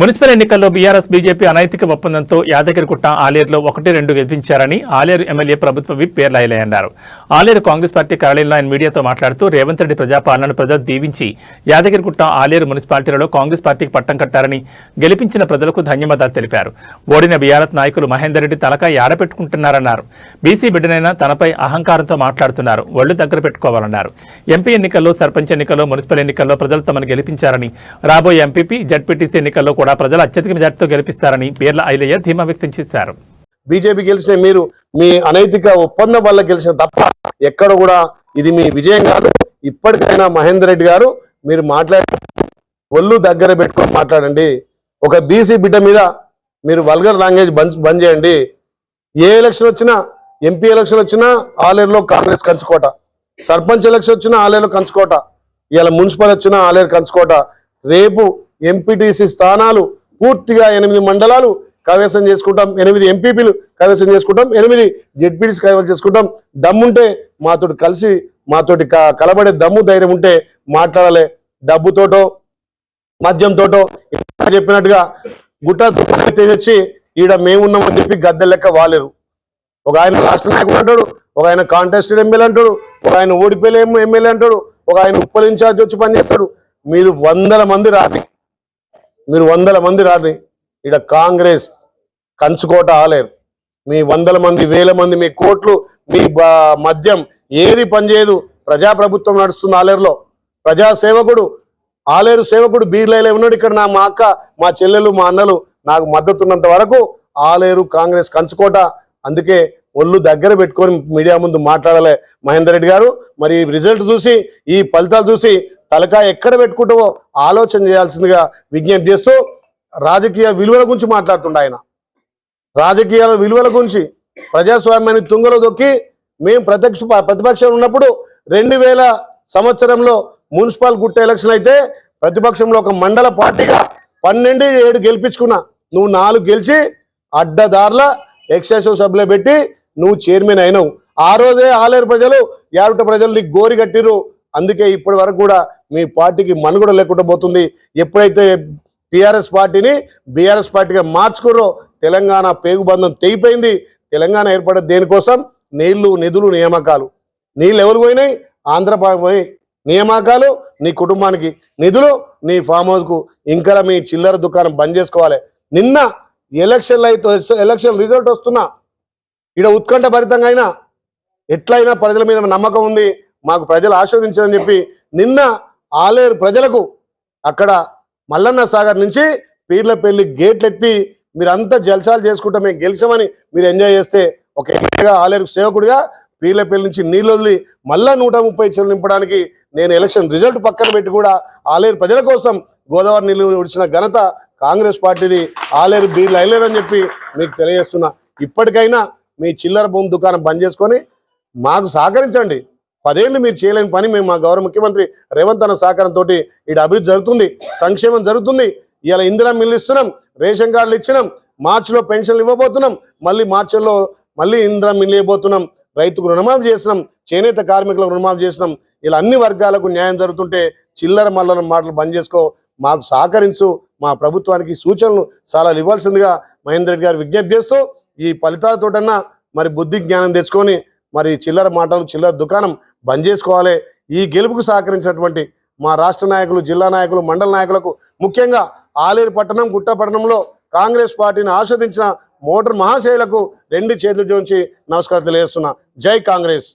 Municipal ఎన్నికల్లో BRS BJP అనైతిక ఒప్పందంతో యాదగిరిగుట్ట ఆలేరులో ఒకటి రెండు గెలిపించారని ఆలేరు ఎమ్మెల్యే ప్రభుత్వ విప్ పేర్లాయలే అన్నారు ఆలేరు కాంగ్రెస్ పార్టీ కార్యాలయంలో ఆయన మీడియాతో మాట్లాడుతూ రేవంత్ రెడ్డి ప్రజాపాలనను ప్రజలు దీవించి యాదగిరిగుట్ట ఆలేరు మున్సిపాలిటీలలో కాంగ్రెస్ పార్టీకి పట్టం కట్టారని గెలిపించిన ప్రజలకు ధన్యవాదాలు తెలిపారు. ఓడిన బీఆర్ఎస్ నాయకులు మహేందర్ రెడ్డి తలకాయ ఆడపెట్టుకుంటున్నారన్నారు బీసీ బిడ్డనైనా తనపై అహంకారంతో మాట్లాడుతున్నారు. ఒళ్ళు దగ్గర పెట్టుకోవాలన్నారు. ఎంపీ ఎన్నికల్లో సర్పంచ్ ఎన్నికల్లో మున్సిపల్ ఎన్నికల్లో ప్రజలు తమను గెలిపించారని రాబోయే ఎంపీపీ జడ్పీటీసీ ఎన్నికల్లో కూడా ప్రజలు అత్యధిక మెజార్టీతో గెలిపిస్తారని పేర్ల ఐలయ్య ధీమా వ్యక్తం చేశారు. బీజేపీ గెలిచిన మీరు మీ అనైతిక ఒప్పందం వల్ల గెలిచిన తప్ప ఎక్కడ కూడా ఇది మీ విజయం కాదు. ఇప్పటికైనా మహేందర్ రెడ్డి గారు మీరు మాట్లాడే ఒళ్ళు దగ్గర పెట్టుకొని మాట్లాడండి. ఒక బీసీ బిడ్డ మీద మీరు వల్గర్ లాంగ్వేజ్ బంద్ బంద్ చేయండి. ఏ ఎలక్షన్ వచ్చినా ఎంపీ ఎలక్షన్ వచ్చినా ఆలేరులో కాంగ్రెస్ కంచుకోట. సర్పంచ్ ఎలక్షన్ వచ్చినా ఆలేరులో కంచుకోట. ఇవాళ మున్సిపల్ వచ్చినా ఆలేరు కంచుకోట. రేపు ఎంపీటీసీ స్థానాలు పూర్తిగా ఎనిమిది మండలాలు కైవసం చేసుకుంటాం. ఎనిమిది ఎంపీపీలు కైవసం చేసుకుంటాం. ఎనిమిది జెడ్పీటీస్ కైవసం చేసుకుంటాం. దమ్ముంటే మాతోటి కలిసి మాతోటి క- కలబడే దమ్ము ధైర్యం ఉంటే మాట్లాడాలి. డబ్బుతోటో మద్యంతోటో చెప్పినట్టుగా గుట్ట తెచ్చి ఈడ మేమున్నామని చెప్పి గద్దె లెక్క వాలేరు. ఒక ఆయన రాష్ట్ర నాయకుడు అంటాడు ఒక ఆయన కాంటెస్టెడ్ ఎమ్మెల్యే అంటాడు ఒక ఆయన ఓడిపోయే ఎమ్మెల్యే అంటాడు ఒక ఆయన ఉప్పల్ ఇన్ఛార్జ్ వచ్చి పనిచేస్తాడు. మీరు వందల మంది రాత్రి మీరు వందల మంది రాని ఈడ కాంగ్రెస్ కంచుకోట ఆలేరు. మీ వందల మంది వేల మంది మీ కోట్లు మీ మద్యం ఏది పనిచేయదు. ప్రజాప్రభుత్వం నడుస్తుంది ఆలేరులో. ప్రజాసేవకుడు ఆలేరు సేవకుడు బీర్లైలే ఉన్నాడు ఇక్కడ నా మా అక్క మా చెల్లెలు మా అన్నలు. నాకు మద్దతున్నంత వరకు ఆలేరు కాంగ్రెస్ కంచుకోట అందుకే ఒళ్ళు దగ్గర పెట్టుకొని మీడియా ముందు మాట్లాడాలి మహేందర్ రెడ్డి గారు. మరి ఈ రిజల్ట్ చూసి ఈ ఫలితాలు చూసి తలకా ఎక్కడ పెట్టుకుంటావో ఆలోచన చేయాల్సిందిగా విజ్ఞప్తి చేస్తూ రాజకీయ విలువల గురించి మాట్లాడుతుండ ఆయన. రాజకీయాల విలువల గురించి ప్రజాస్వామ్యాన్ని తుంగలో దొక్కి మేము ప్రత్యక్ష ప్రతిపక్షం ఉన్నప్పుడు రెండు వేల సంవత్సరంలో మున్సిపల్ గుట్ట ఎలక్షన్ అయితే ప్రతిపక్షంలో ఒక మండల పార్టీగా పన్నెండు ఏడు గెలిపించుకున్నా. నువ్వు నాలుగు గెలిచి అడ్డదారుల ఎక్సైజ్ సభ్యులు పెట్టి నువ్వు చైర్మన్ అయినావు. ఆ రోజే ఆలేరు ప్రజలు యారుట ప్రజలు నీకు గోరి కట్టిరు అందుకే ఇప్పటి వరకు కూడా మీ పార్టీకి మనుగడ లేకుండా పోతుంది. ఎప్పుడైతే టిఆర్ఎస్ పార్టీని బీఆర్ఎస్ పార్టీగా మార్చుకుర్రో తెలంగాణ పేగుబంధం తెగిపోయింది. తెలంగాణ ఏర్పడే దేనికోసం? నీళ్ళు నిధులు నియామకాలు. నీళ్ళు ఎవరు పోయినాయి ఆంధ్రప్రదేశ్ పోయి నియామకాలు నీ కుటుంబానికి నిధులు నీ ఫామ్ హౌస్కు. ఇంకా మీ చిల్లర దుకాణం బంద్ చేసుకోవాలి. నిన్న ఎలక్షన్లు అయితే ఎలక్షన్ రిజల్ట్ వస్తున్నా ఇక్కడ ఉత్కంఠ భరితంగా అయినా ఎట్లయినా ప్రజల మీద నమ్మకం ఉంది మాకు ప్రజలు ఆస్వాదించారని చెప్పి నిన్న ఆలేరు ప్రజలకు అక్కడ మల్లన్న సాగర్ నుంచి పీర్లపల్లి గేట్లు ఎత్తి మీరంతా జల్సాలు చేసుకుంటా మేము గెలిచామని మీరు ఎంజాయ్ చేస్తే ఒక ఎమ్మెల్యేగా ఆలేరు సేవకుడిగా పీర్లపల్లి నుంచి నీళ్ళు వదిలి మళ్ళా నూట ముప్పై నింపడానికి నేను ఎలక్షన్ రిజల్ట్ పక్కన పెట్టి కూడా ఆలేరు ప్రజల కోసం గోదావరి నీళ్ళు విడిచిన ఘనత కాంగ్రెస్ పార్టీది. ఆలేరు బీర్లు అయ్యలేదని చెప్పి మీకు తెలియజేస్తున్నా. ఇప్పటికైనా మీ చిల్లర భూమి దుకాణం బంద్ చేసుకొని మాకు సహకరించండి. పదేళ్ళు మీరు చేయలేని పని మేము మా గౌరవ ముఖ్యమంత్రి రేవంత్ అన్న సహకారంతో ఈడ అభివృద్ధి జరుగుతుంది సంక్షేమం జరుగుతుంది. ఇలా ఇందిరా మిల్లు ఇస్తున్నాం రేషన్ కార్డులు ఇచ్చినాం మార్చిలో పెన్షన్లు ఇవ్వబోతున్నాం మళ్ళీ మార్చిలో మళ్ళీ ఇందిరా మిల్లు ఇవ్వబోతున్నాం. రైతుకు రుణమాఫీ చేసినాం చేనేత కార్మికులకు రుణమాఫీ చేసినాం ఇలా అన్ని వర్గాలకు న్యాయం జరుగుతుంటే చిల్లర మల్లర మాటలు బంద్ చేసుకో మాకు సహకరించు మా ప్రభుత్వానికి సూచనలు చాలా ఇవ్వాల్సిందిగా మహేందర్ రెడ్డి గారు విజ్ఞప్తి చేస్తూ ఈ ఫలితాలతోటన్నా మరి బుద్ధి జ్ఞానం తెచ్చుకొని మరి చిల్లర మాటలు చిల్లర దుకాణం బంద్ చేసుకోవాలి. ఈ గెలుపుకు సహకరించినటువంటి మా రాష్ట్ర నాయకులు జిల్లా నాయకులు మండల నాయకులకు ముఖ్యంగా ఆలేరు పట్టణం గుట్టపట్టణంలో కాంగ్రెస్ పార్టీని ఆస్వాదించిన మోటార్ మహాశైలకు రెండు చేతులు జోంచి నమస్కారం తెలియజేస్తున్నా. జై కాంగ్రెస్.